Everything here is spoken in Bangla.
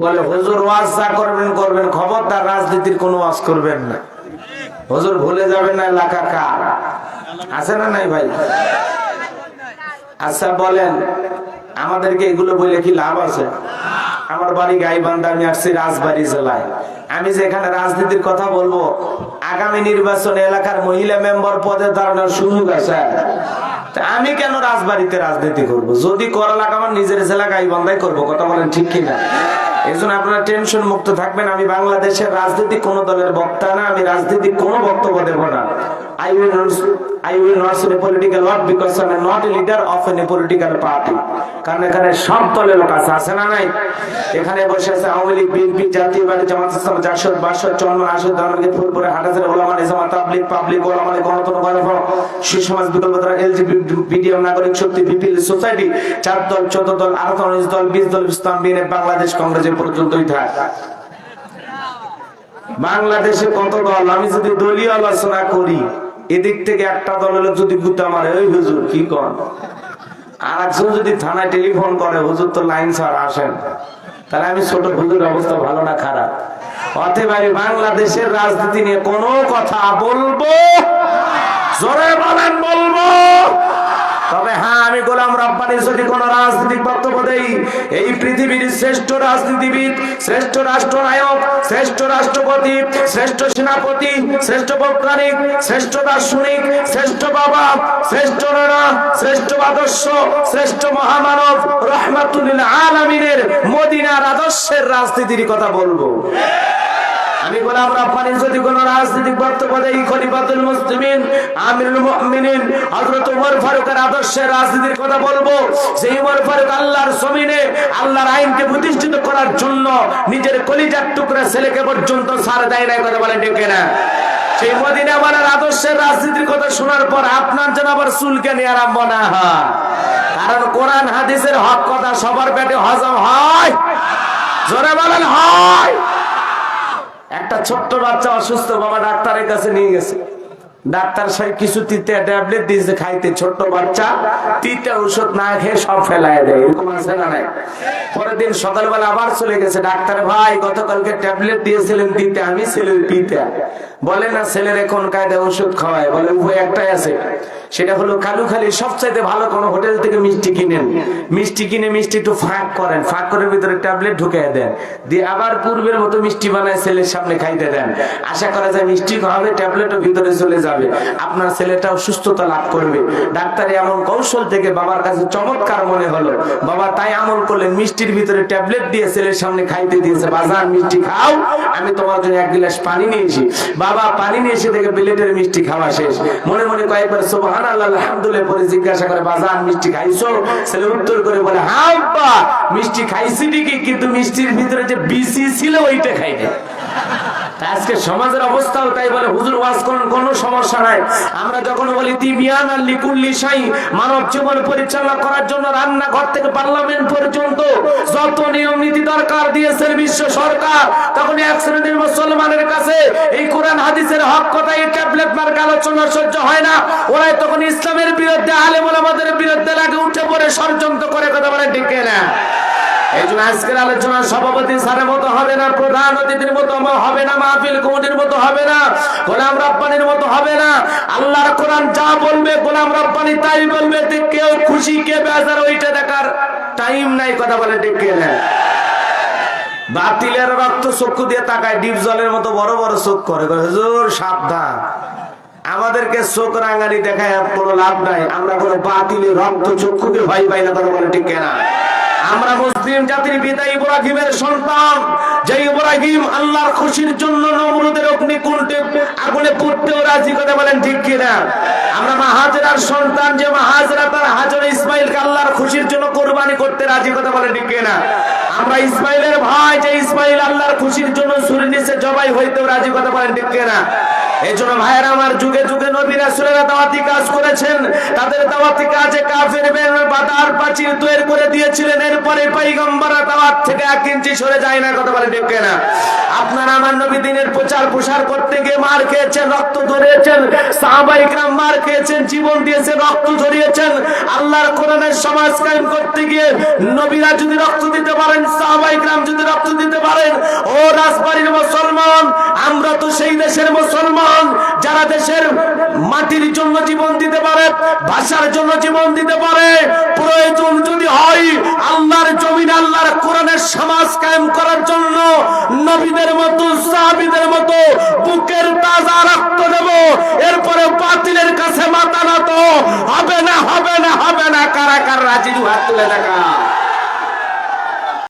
বলে, হুজুর ওয়াজ যা করবেন করবেন, খবরদার রাজনীতির কোনো ওয়াজ করবেন না। হুজুর ভুলে যাবেন না এলাকা কার? আছে না নাই ভাই? আচ্ছা বলেন, আমাদেরকে এগুলো বলে কি লাভ আছে? আমার বাড়ি গাইবান্ধা, আমি আসছি রাজবাড়ি জেলায়। আমি যেখানে রাজনীতির কথা বলব, আগামী নির্বাচনে এলাকার মহিলা মেম্বার পদে দাঁড়ানোর সুযোগ আছে। আমি কেন রাজবাড়িতে রাজনীতি করব? যদি করা লাগে আমার নিজের জেলা গাইবান্ধাই করব, কথা বলেন ঠিক কিনা? এই জন্য আপনারা টেনশন মুক্ত থাকবেন। আমি বাংলাদেশের রাজনীতি কোন দলের বক্তা না, আমি রাজনীতি কোনো বক্তব্য দেব না। I will I will not say political word because I am not a leader of any political party. কারণ এখানে সব দলের লোক আছে আছে না নাই? এখানে বসে আছে Awami League, BNP, Jatiya party, Jamaat Islam, Jasad, Basad চন্ন আসদ ধর্মকে ফুলপুরে হাটাজের ওলামা নিজামা তাবলিগ পাবলিক, ওলামা গণতন্ত্র গণফল সুসমাজ বিকল্প দ্বারা এলজিবিডিএম নাগরিক শক্তি, বিপিএল, সোসাইটি, চার দল, চোদ্দ দল আঠারো উনিশ দল, বিশ দল, ইসলাম বিএনএফ বাংলাদেশ কংগ্রেসের পর্যন্তই থাক বাংলাদেশে কত দল? আমি যদি দলীয় আলোচনা করি এদিক থেকে একটা দলের যদি গুতা মারে ওই হুজুর, কি কন? আর একজন যদি থানায় টেলিফোন করে, হুজুর, তো লাইন ছাড়া আসেন। তাহলে আমি ছোট হুজুর অবস্থা ভালো না খারাপ। অতএব বাংলাদেশের রাজনীতি নিয়ে কোনো কথা বলব, জোরে বলেন, বলব। তবে হ্যাঁ আমি গোলাম রব্বানি যদি কোন রাজনৈতিক বক্তব্য দেই, এই পৃথিবীর শ্রেষ্ঠ রাজনীতিবিদ, শ্রেষ্ঠ রাষ্ট্রনায়ক শ্রেষ্ঠ রাষ্ট্রপতি, শ্রেষ্ঠ সেনাপতি, শ্রেষ্ঠ বৈজ্ঞানিক, শ্রেষ্ঠ দার্শনিক, শ্রেষ্ঠ বাবা, শ্রেষ্ঠ নানা, শ্রেষ্ঠ আদর্শ, শ্রেষ্ঠ মহামানব, রহমাতুল্লিল আলমিনের মদিনার আদর্শের রাজনীতির কথা বলব। আমি গোলাম রব্বানি যদি কোন রাজনৈতিক বক্তব্য দেই, খলিফাতুল মুসলিমিন, আমিরুল মুমিনিন, হযরত ওমর ফারুকের আদর্শের রাজনীতির কথা বলব। সেই ওমর ফারুক আল্লাহর জমিনে, আল্লাহর আইনকে প্রতিষ্ঠিত করার জন্য নিজের কলিজার টুকরা ছেলেকে পর্যন্ত ছাড় দেয় না কথা বলেন ঠিক না সেই মদিনা বানার আদর্শের রাজনীতির কথা শোনার পর আপনার যেন আবার চুলকে নিয়ে আরম্ভ না হয়। কারণ কোরআন, হাদিসের হক কথা সবার পেটে হজম হয়। জোরে বলেন, হয়। একটা ছোট্ট বাচ্চা অসুস্থ বাবা ডাক্তারের কাছে নিয়ে গেছে। ডাক্তার সাহেব কিছু তিতে ট্যাবলেট দিয়েছে খাইতে, ছোট্ট বাচ্চা। তিতে ওষুধ না খেয়ে সব ফেলায় দেয়, এরকম আছে না নাই? পরের দিন সকালবেলা আবার চলে গেছে। ডাক্তার, ভাই, গতকালকে ট্যাবলেট দিয়েছিলেন দিতে আমি ছেলের পিতে বলে, না, ছেলের এখন কায়দা ওষুধ খাওয়ায়? বলে উভয় একটাই আছে। সেটা হলো কালু খালি সবচাইতে ভালো কোনো হোটেল থেকে মিষ্টি কিনেন। মিষ্টি কিনে, মিষ্টি একটু ফাঁক করেন। ফাঁক করে ভিতরে ট্যাবলেট ঢুকিয়ে দেন। দিয়ে আবার পূর্বের মতো মিষ্টি বানায় ছেলের সামনে খাইতে দেন। আশা করা যায় মিষ্টি খাওয়াবে, ট্যাবলেটও ভিতরে চলে যাবে। আপনার ছেলেটাও সুস্থতা লাভ করবে। ডাক্তার এমন কৌশল থেকে বাবার কাছে চমৎকার মনে হলো। বাবা তাই আমল করলেন, মিষ্টির ভিতরে ট্যাবলেট দিয়ে ছেলের সামনে খাইতে দিয়েছে, বাজার মিষ্টি খাও, আমি তোমার জন্য এক গিলাস পানি নিয়েছি বাবা পানি নিয়ে এসে দেখে বিলেটের মিষ্টি খাওয়া শেষ। মনে মনে কয়েকবার সোহান আল্লাহ আলহামদুলিল্লাহ পরে জিজ্ঞাসা করে, বাজার মিষ্টি খাইছো? ছেলে উত্তর করে বলে হ্যাঁ মিষ্টি খাইছি ঠিকই, কিন্তু মিষ্টির ভিতরে যে বিসি ছিল, ওইটা খাইনি। তা আজকে সমাজের অবস্থাও তাই বলে, হুজুর, ওয়াজ করেন, কোনো সমস্যা নাই। আমরা যখন বলি তিবিয়ান আর লিকুল্লি সাই মানব জীবন পরিচালনা করার জন্য রান্নাঘর থেকে পার্লামেন্ট পর্যন্ত যত নিয়ম নীতি দরকার দিয়েছেন বিশ্ব সরকার, তখন এক শ্রেণির মুসলমানের কাছে এই কোরআন, হাদিসের হক কথা এই ট্যাবলেট মার্ক আলোচনা সহ্য হয় না। ওরাই তখন ইসলামের বিরুদ্ধে, আলেম ওলামাদের বিরুদ্ধে লাগে উঠে পড়ে, ষড়যন্ত্র করে, কথা বলে ঠিক না আজকের আলোচনা সভাপতি স্যারের মতো হবে না, প্রধান অতিথির মতো হবে না, মাহফিল কমিটির মতো হবে না, গোলাম রব্বানির মতো হবে না। আল্লাহর কোরআন যা বলবে, গোলাম রব্বানি তাই বলবে কেউ খুশি, কে বেজার, ওইটা দেখার টাইম নাই, কথা বলে ডেকে নেয় বাতিলের রক্ত চক্ষু দিয়ে তাকায়, ডিপ জলের মতো বড় বড় চোখ করে হুজুর, সাবধান। আমাদেরকে চোখ রাঙানি দেখায় কোনো লাভ নাই। আমরা কোনো বাতিলের রক্ত চক্ষুকে ভয় পাই না বলে ঠিক না? আমরা মুসলিম জাতির পিতা ইব্রাহিমের সন্তান। যে ইব্রাহিম আল্লাহর খুশির জন্য নমরুদের অগ্নিকুণ্ডে আগুনে পুড়তেও রাজি কথা বলেন, ঠিক কিনা? আমরা মাহাজেরার সন্তান, যে মাহাজেরা তার হাজর ইসমাইলকে আল্লাহর খুশির জন্য কোরবানি করতে রাজি কথা বলেন, ঠিক কিনা? আমরা ইসমাইলের ভাই, যে ইসমাইল আল্লাহর খুশির জন্য সুরি নিচে জবাই হইতেও রাজি কথা বলেন, ঠিক কিনা? এই জন্য ভাইয়ের, আমার যুগে যুগে নবী রাসূলেরা দাওয়াতি কাজ করেছেন। তাদের দাওয়াতি কাজে কাফের বাদার প্রাচীর তৈরি করে দিয়েছিলেন। এরপরে পাইগম্বরা দাওয়াত থেকে এক ইঞ্চি সরে যায় না, কথা বলে ডেকে না আপনারা আমার নবী দিনের প্রচার প্রসার করতে গিয়ে মার খেয়েছেন, রক্ত ধরিয়েছেন। সাহাবাইকরাম মার খেয়েছেন, জীবন দিয়েছেন রক্ত ঝরিয়েছেন আল্লাহর কোরআনের সমাজ কায়েম করতে গিয়ে নবীরা যদি রক্ত দিতে পারেন সাহাবাইকরাম যদি রক্ত দিতে পারেন, ও রাজবাড়ির মুসলমান, আমরা তো সেই দেশের মুসলমান। যারা দেশের মাটির জন্য জীবন দিতে পারে ভাষার জন্য জীবন দিতে পারে। প্রয়োজন যদি হয়, আল্লাহর জমিন, আল্লাহর কোরআনের সমাজ কায়েম করার জন্য নবীদের মতো, সাহাবীদের মতো বুকের তাজা রক্ত দেব। এরপরে বাতিলের কাছে মাথা নত। হবে না হবে না হবে না। কারা, কার রাজি? হাত তুলে দেখা